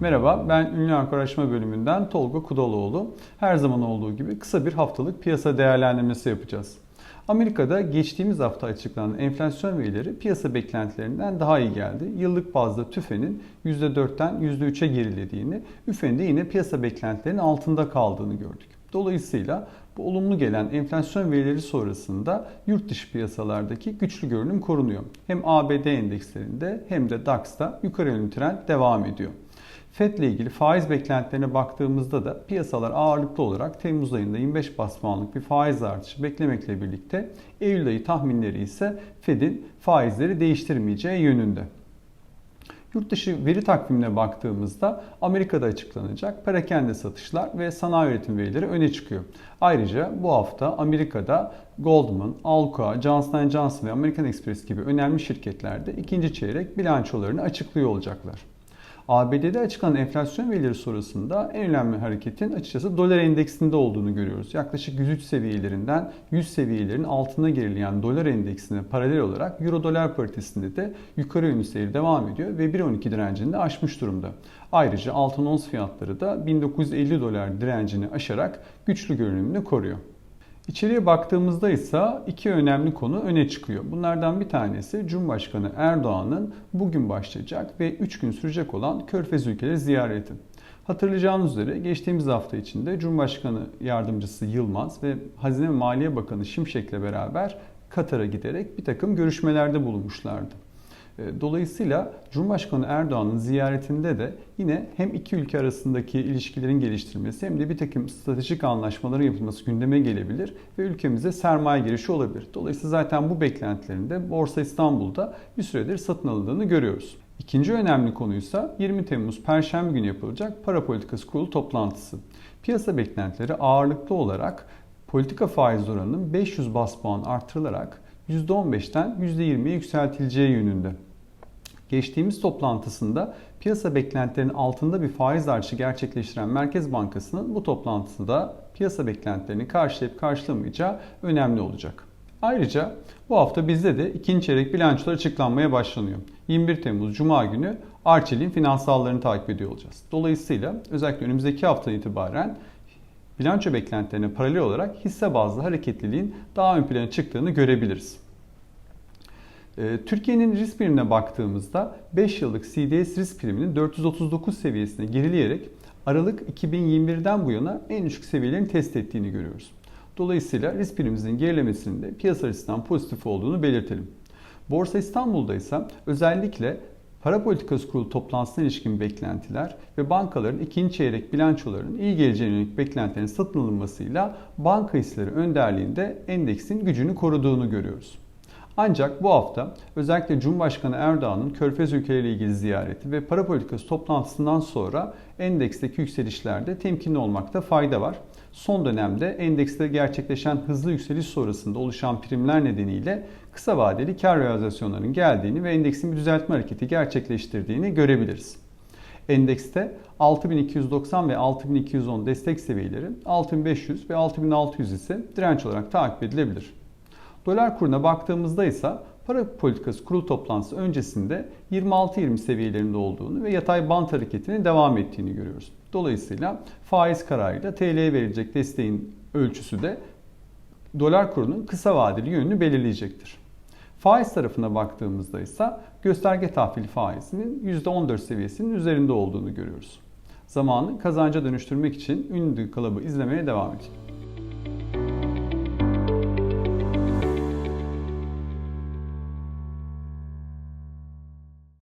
Merhaba, ben Ünlü Araştırma Bölümünden Tolga Kudaloğlu. Her zaman olduğu gibi kısa bir haftalık piyasa değerlendirmesi yapacağız. Amerika'da geçtiğimiz hafta açıklanan enflasyon verileri piyasa beklentilerinden daha iyi geldi. Yıllık bazda TÜFE'nin %4'ten %3'e gerilediğini, üfe'nin de yine piyasa beklentilerinin altında kaldığını gördük. Dolayısıyla bu olumlu gelen enflasyon verileri sonrasında yurt dışı piyasalardaki güçlü görünüm korunuyor. Hem ABD endekslerinde hem de DAX'ta yukarı yönlü trend devam ediyor. FED ile ilgili faiz beklentilerine baktığımızda da piyasalar ağırlıklı olarak Temmuz ayında 25 bas puanlık bir faiz artışı beklemekle birlikte Eylül ayı tahminleri ise FED'in faizleri değiştirmeyeceği yönünde. Yurt dışı veri takvimine baktığımızda Amerika'da açıklanacak perakende satışlar ve sanayi üretim verileri öne çıkıyor. Ayrıca bu hafta Amerika'da Goldman, Alcoa, Johnson Johnson ve American Express gibi önemli şirketlerde ikinci çeyrek bilançolarını açıklıyor olacaklar. ABD'de açıklanan enflasyon verileri sonrasında en önemli hareketin açıkçası dolar endeksinde olduğunu görüyoruz. Yaklaşık 103 seviyelerinden 100 seviyelerin altına gerileyen dolar endeksine paralel olarak euro dolar paritesinde de yukarı yönlü seyir devam ediyor ve 1.12 direncini de aşmış durumda. Ayrıca altın ons fiyatları da 1950 dolar direncini aşarak güçlü görünümünü koruyor. İçeriye baktığımızda ise iki önemli konu öne çıkıyor. Bunlardan bir tanesi Cumhurbaşkanı Erdoğan'ın bugün başlayacak ve 3 gün sürecek olan Körfez ülkeleri ziyareti. Hatırlayacağınız üzere geçtiğimiz hafta içinde Cumhurbaşkanı Yardımcısı Yılmaz ve Hazine ve Maliye Bakanı Şimşek'le beraber Katar'a giderek bir takım görüşmelerde bulunmuşlardı. E, dolayısıyla Cumhurbaşkanı Erdoğan'ın ziyaretinde de yine hem iki ülke arasındaki ilişkilerin geliştirilmesi hem de bir takım stratejik anlaşmaların yapılması gündeme gelebilir ve ülkemize sermaye girişi olabilir. Dolayısıyla zaten bu beklentilerinde Borsa İstanbul'da bir süredir satın alındığını görüyoruz. İkinci önemli konuysa 20 Temmuz Perşembe günü yapılacak para politikası kurulu toplantısı. Piyasa beklentileri ağırlıklı olarak politika faiz oranının 500 bas puan artırılarak %15'ten %20'ye yükseltileceği yönünde. Geçtiğimiz toplantısında piyasa beklentilerinin altında bir faiz artışı gerçekleştiren Merkez Bankası'nın bu toplantıda piyasa beklentilerini karşılayıp karşılamayacağı önemli olacak. Ayrıca bu hafta bizde de ikinci çeyrek bilançolar açıklanmaya başlanıyor. 21 Temmuz Cuma günü Arçelik'in finansallarını takip ediyor olacağız. Dolayısıyla özellikle önümüzdeki hafta itibaren bilanço beklentilerine paralel olarak hisse bazlı hareketliliğin daha ön plana çıktığını görebiliriz. Ee, Türkiye'nin risk primine baktığımızda 5 yıllık CDS risk priminin 439 seviyesine gerileyerek Aralık 2021'den bu yana en düşük seviyelerini test ettiğini görüyoruz. Dolayısıyla risk primimizin gerilemesinin de piyasa açısından pozitif olduğunu belirtelim. Borsa İstanbul'da ise özellikle para politikası kurulu toplantısına ilişkin beklentiler ve bankaların ikinci çeyrek bilançolarının iyi geleceğine yönelik beklentilerin satın alınmasıyla banka hisseleri önderliğinde endeksin gücünü koruduğunu görüyoruz. Ancak bu hafta özellikle Cumhurbaşkanı Erdoğan'ın Körfez ülkeleriyle ilgili ziyareti ve para politikası toplantısından sonra endeksteki yükselişlerde temkinli olmakta fayda var. Son dönemde endekste gerçekleşen hızlı yükseliş sonrasında oluşan primler nedeniyle kısa vadeli kar realizasyonlarının geldiğini ve endeksin bir düzeltme hareketi gerçekleştirdiğini görebiliriz. Endekste 6290 ve 6210 destek seviyeleri, 6500 ve 6600 ise direnç olarak takip edilebilir. Dolar kuruna baktığımızda ise para politikası kurul toplantısı öncesinde 26-20 seviyelerinde olduğunu ve yatay bant hareketinin devam ettiğini görüyoruz. Dolayısıyla faiz kararıyla TL'ye verilecek desteğin ölçüsü de dolar kurunun kısa vadeli yönünü belirleyecektir. Faiz tarafına baktığımızda ise gösterge tahvili faizinin %14 seviyesinin üzerinde olduğunu görüyoruz. Zamanı kazanca dönüştürmek için ünlü kalıbı izlemeye devam edeceğiz.